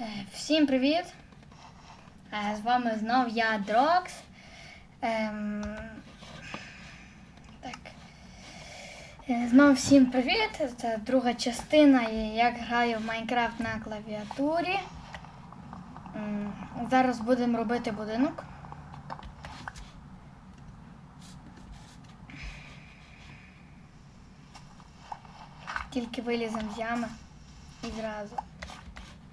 Е, Всім привіт! Е, З вами знов я Дрокс. Ем, Так. Е, Знов всім привіт! Це друга частина, як граю в Майнкрафт на клавіатурі. Зараз будемо робити будинок. Тільки виліземо з ями і зразу.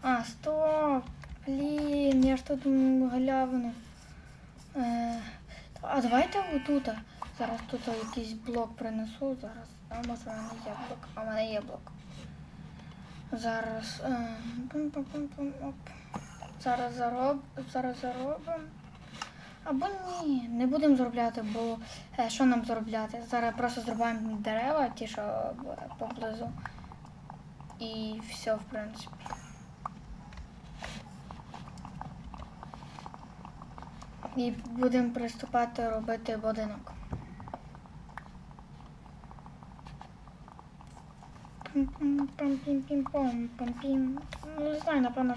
А, стоп! Блін, я ж тут галявину. Е, а давайте отут. Зараз тут якийсь блок принесу. Зараз. А може в мене є блок. А в мене є блок. Зараз. Е, оп. Зараз зароб. Зараз заробимо. Або ні, не будемо заробляти, бо е, що нам заробляти? Зараз просто зрубаємо дерева, ті, що поблизу. І все, в принципі. І будемо приступати робити будинок. Ну, не знаю, напевно.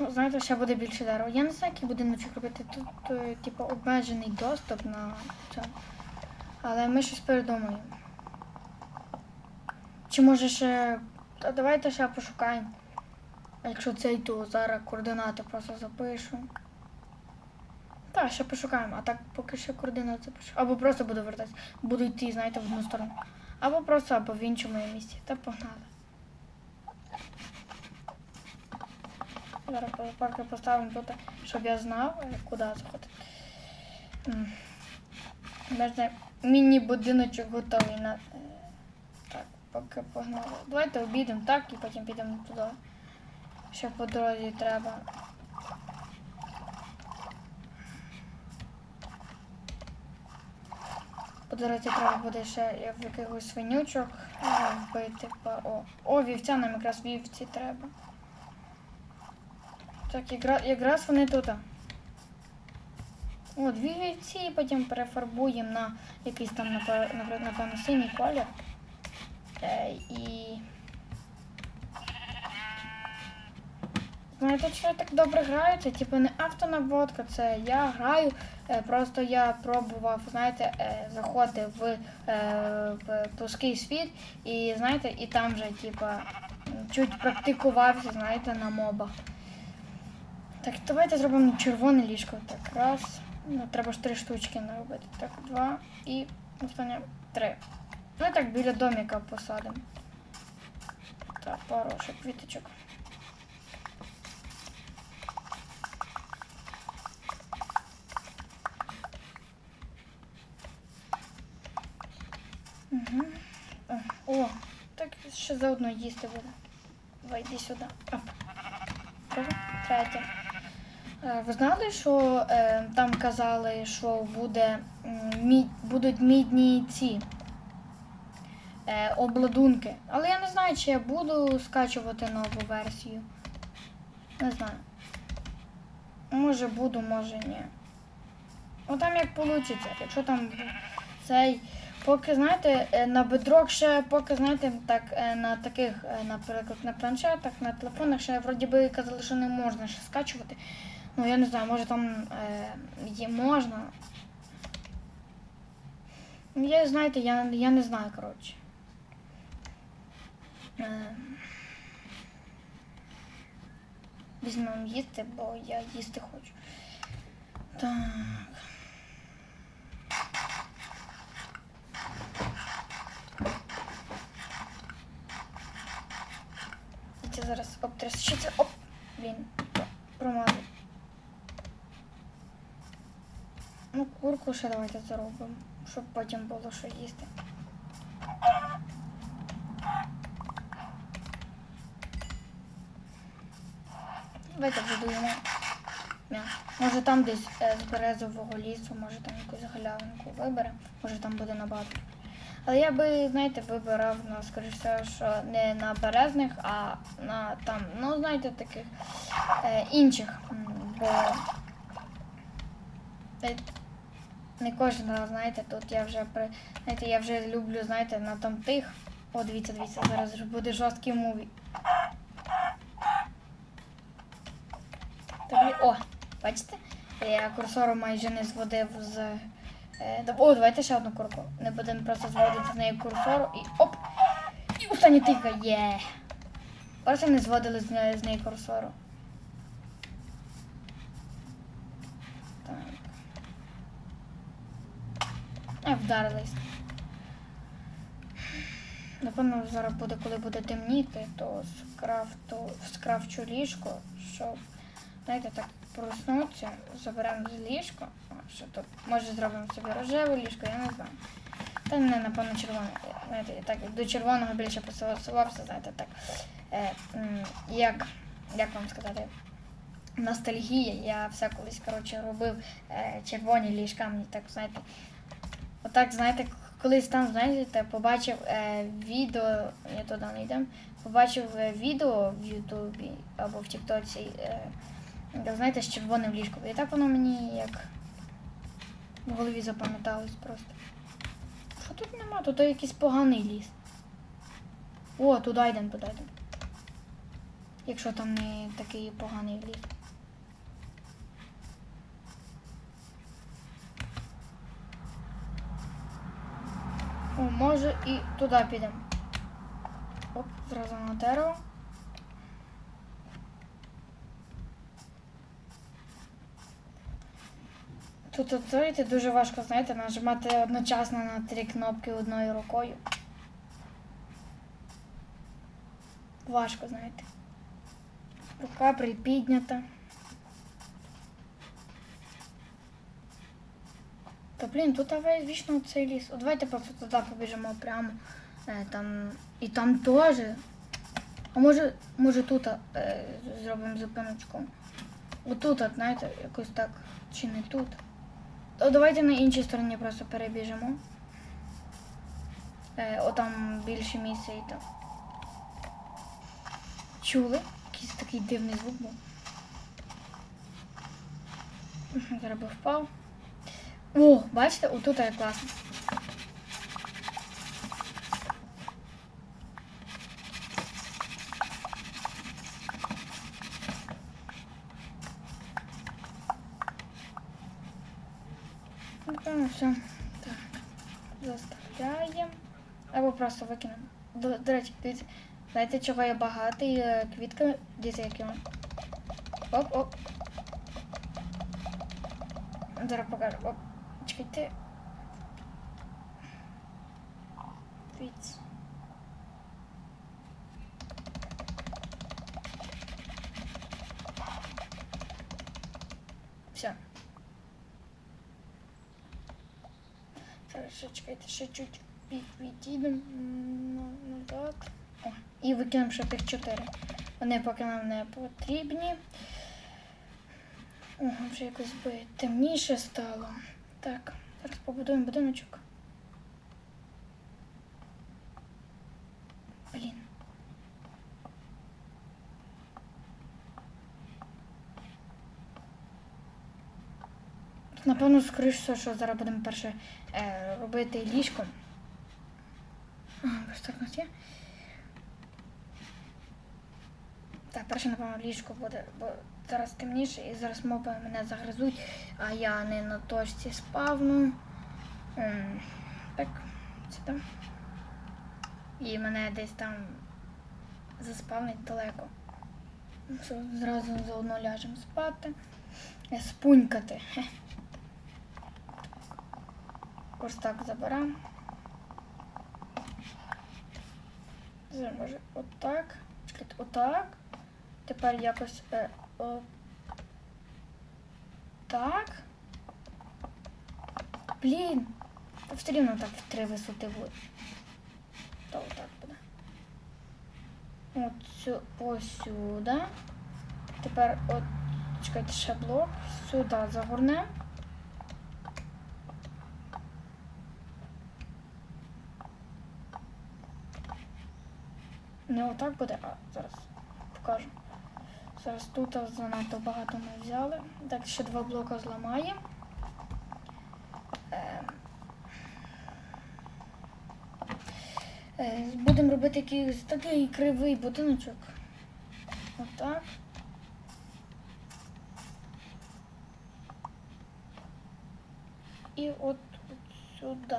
Ну, знаєте, ще буде більше дерева. Я не знаю, який будиночок робити. Тут, е, типу, обмежений доступ на це. Але ми щось придумаємо. Чи може ще. Та давайте ще пошукаємо. Якщо цей то зараз координати просто запишу. Так, ще пошукаємо, а так поки ще координати запишу. Або просто буду вертатися. Буду йти, знаєте, в одну сторону. Або просто або в іншому місці. Та погнали. Зараз парки поставимо тут, щоб я знав, куди заходити. Можна міні-будиночок готовий на. е, Так, поки погнали. Давайте обійдемо так і потім підемо туди. Ще по дорозі треба. Дорозі треба буде ще в якихось свинючок е, вбити. по... О, о, вівця нам якраз вівці треба. Так, якраз, вони тут. О, дві вівці, і потім перефарбуємо на якийсь там, напевно, синій колір. Е, і. Знаєте, що я так добре граю? Це типу не автонаводка, це я граю. е, Просто я пробував, знаєте, е, заходити в, е, в плоский світ, і знаєте, і там вже, типа, чуть практикувався, знаєте, на мобах. Так, давайте зробимо червоне ліжко. Так, раз. Ну, треба ж три штучки наробити. Так, два і останнє три. Ну так біля доміка посадимо. Так, пару ще квіточок. Угу. О, так ще заодно їсти буде. Давай, йди сюди. Третє. Е, Ви знали, що е, там казали, що буде, мід, будуть мідні ці е, обладунки. Але я не знаю, чи я буду скачувати нову версію. Не знаю. Може буду, може ні. Ну там як вийде. Якщо там цей. Поки, знаєте, е, на бедрок ще, поки, знаєте, так, е, на таких, е, наприклад, на планшетах, на телефонах ще вроді би казали, що не можна ще скачувати. Ну, я не знаю, може там є можна. Ну, Я, знаєте, я, я не знаю, коротше. Візьмемо їсти, бо я їсти хочу. Так. Зараз обтрясчиться. Оп! Блін, промазав. Ну, курку ще давайте заробимо, щоб потім було що їсти. Давайте будуємо м'ясо. Може там десь е, з березового лісу, може там якусь галявинку виберемо, може там буде набагато. Але я би, знаєте, вибирав на, скоріш що не на березних, а на там, ну, знаєте, таких е, інших. Бо е, не кожен раз, знаєте, тут я вже при. Знаєте, я вже люблю, знаєте, на там тих. О, дивіться, дивіться, зараз ж буде жорсткий муві. О, бачите? Я курсором майже не зводив з. Е, О, давайте ще одну курку. Не будемо просто зводити з неї курсору і оп! І остання тика є. Просто не зводили з неї, з неї курсору. Так. А, вдарились. Напевно, зараз буде, коли буде темніти, то скрафту, скрафчу ліжко, щоб, знаєте, так проснутися, заберемо з ліжко. Що тут? Може зробимо собі рожеве ліжко, я не знаю. Та не, напевно, червоне. Знаєте, так до червоного більше посилався, знаєте, так. Е, як, як вам сказати? Ностальгія. Я все колись, коротше, робив е, червоні ліжка, мені так, знаєте, Отак, знаєте, колись там, знаєте, побачив е, відео, я туди не йдем, побачив е, відео в Ютубі або в Тіктоці, е, де, знаєте, з червоним ліжком. І так воно мені як в голові запам'яталось просто. Що тут нема? Тут якийсь поганий ліс. О, туди йдемо, туди йдемо. Якщо там не такий поганий ліс. О, може і туди підемо. Оп, зразу на дерево. Тут, от, знаєте, дуже важко, знаєте, нажимати одночасно на три кнопки одною рукою. Важко, знаєте. Рука припіднята. Та блін, тут вічно цей ліс. От давайте просто туди побіжимо прямо. Е, там. І там теж. А може, може тут е, зробимо зупиночку. Отут, от, знаєте, якось так. Чи не тут. Давайте на іншій стороні просто перебіжемо. Е, отам більше місця і там. Чули? Якийсь такий дивний звук був. Зараз би впав. О, бачите, отут як класно. Напевно, все. Так. Заставляємо. Або просто викинемо. До, до речі, дивіться, знаєте, чого я багатий? квітками. Квітка, дивіться, як йому. Оп, оп. Зараз покажу. Оп. Чекайте. Дивіться. Все. Ще чекайте, ще чуть відійдемо м, на- назад. О, і викинемо ще тих чотири. Вони поки нам не потрібні. О, вже якось би темніше стало. Так, зараз побудуємо будиночок. Блін. Напевно, скоріш все, що зараз будемо перше е, робити ліжко. Ось так у нас є. Так, перше, напевно, ліжко буде, бо зараз темніше і зараз моби мене загризуть, а я не на точці спавну. Так, сюди. І мене десь там заспавнить далеко. Зразу заодно ляжемо спати. Е, Спунькати. Ось так заберемо. Може, отак. Отак. Тепер якось е, о, так. Блін. Все рівно так в три висоти буде. Та отак буде. От сю, ось сюди. Тепер от, чекайте, ще блок. Сюди загорнемо. не отак буде, а зараз покажу. Зараз тут занадто багато ми взяли. Так, ще два блока зламаємо. Ем. Ем, будемо робити якийсь такий кривий будиночок. Отак. І от сюди.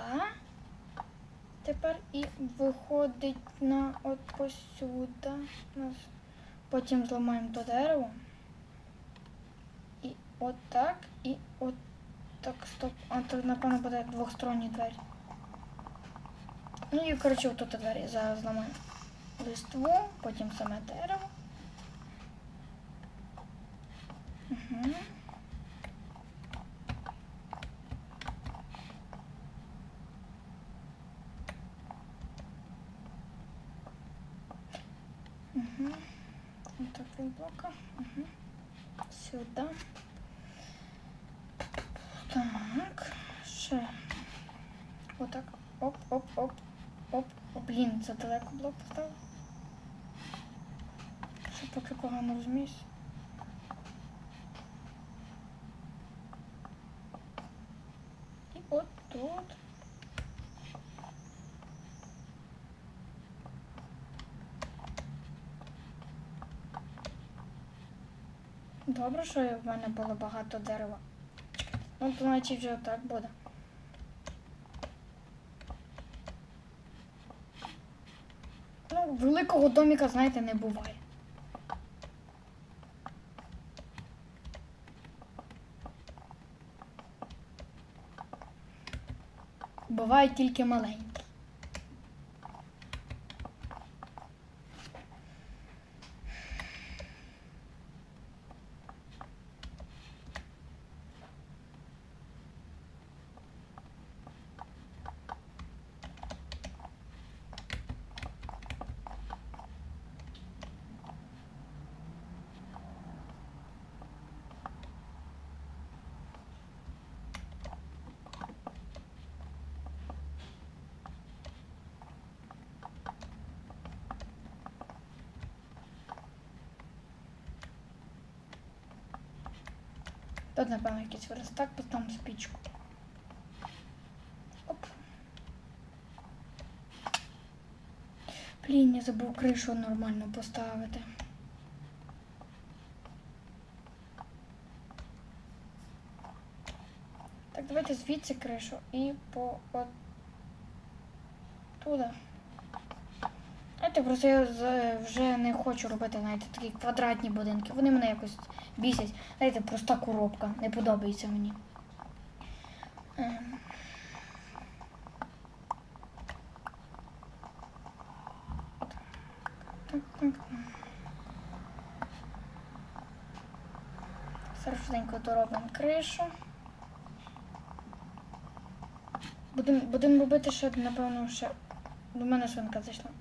Тепер і виходить на от посюди. Потім зламаємо то дерево. І от так, і от так, стоп. А то, напевно, буде двохсторонні двері. Ну і коротше, отут двері. Зараз зламаємо листву, потім саме дерево. Угу. Угу. Вот так три блока. Угу. Сюда. Так. Ще. Отак. Оп, оп, оп, оп. О, блін, це далеко блок поставив. Що поки погано розумієш. І от тут. Добре, що в мене було багато дерева. Ну, то значить вже так буде. Ну, великого доміка, знаєте, не буває. Бувають тільки маленькі. Тут, напевно, якийсь верстак, поставимо спічку. Оп. Блін, я забув кришу нормально поставити. Так, давайте звідси кришу і по от туди. Знаєте, просто я вже не хочу робити, знаєте, такі квадратні будинки. Вони мене якось бісять. Знаєте, проста коробка. Не подобається мені. Ем. Так. Зараз швиденько доробимо кришу. Будемо будем робити ще, напевно, ще. До мене свинка зайшла.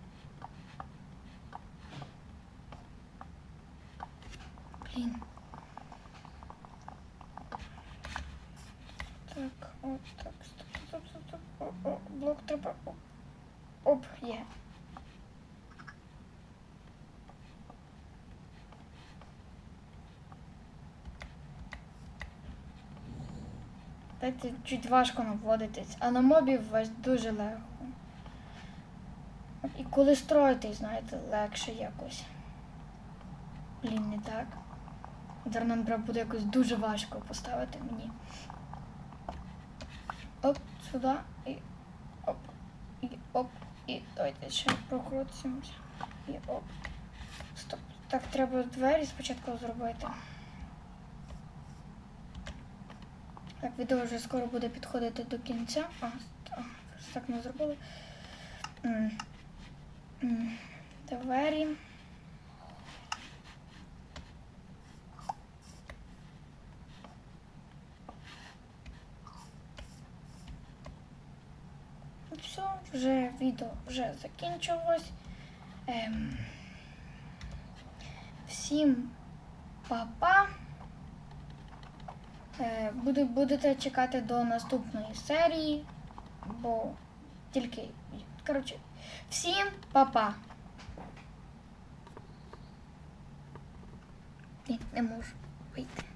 Блін. Так, от так, стоп, стоп, стоп, стоп. О, о, блок треба. Оп, оп. Дайте чуть важко наводитись, а на мобів вас дуже легко. І коли строїтесь, знаєте, легше якось. Блін, не так. Зараз треба буде якось дуже важко поставити мені. Оп, сюди і оп. І оп. І давайте ще прокрутимося. І оп. Стоп. Так, треба двері спочатку зробити. Так, відео вже скоро буде підходити до кінця. А, так не зробили. Двері. Все, вже відео вже закінчилось. Ем, всім па-па. Е, будете чекати до наступної серії, бо тільки. Коротше, всім па-па. Не можу вийти.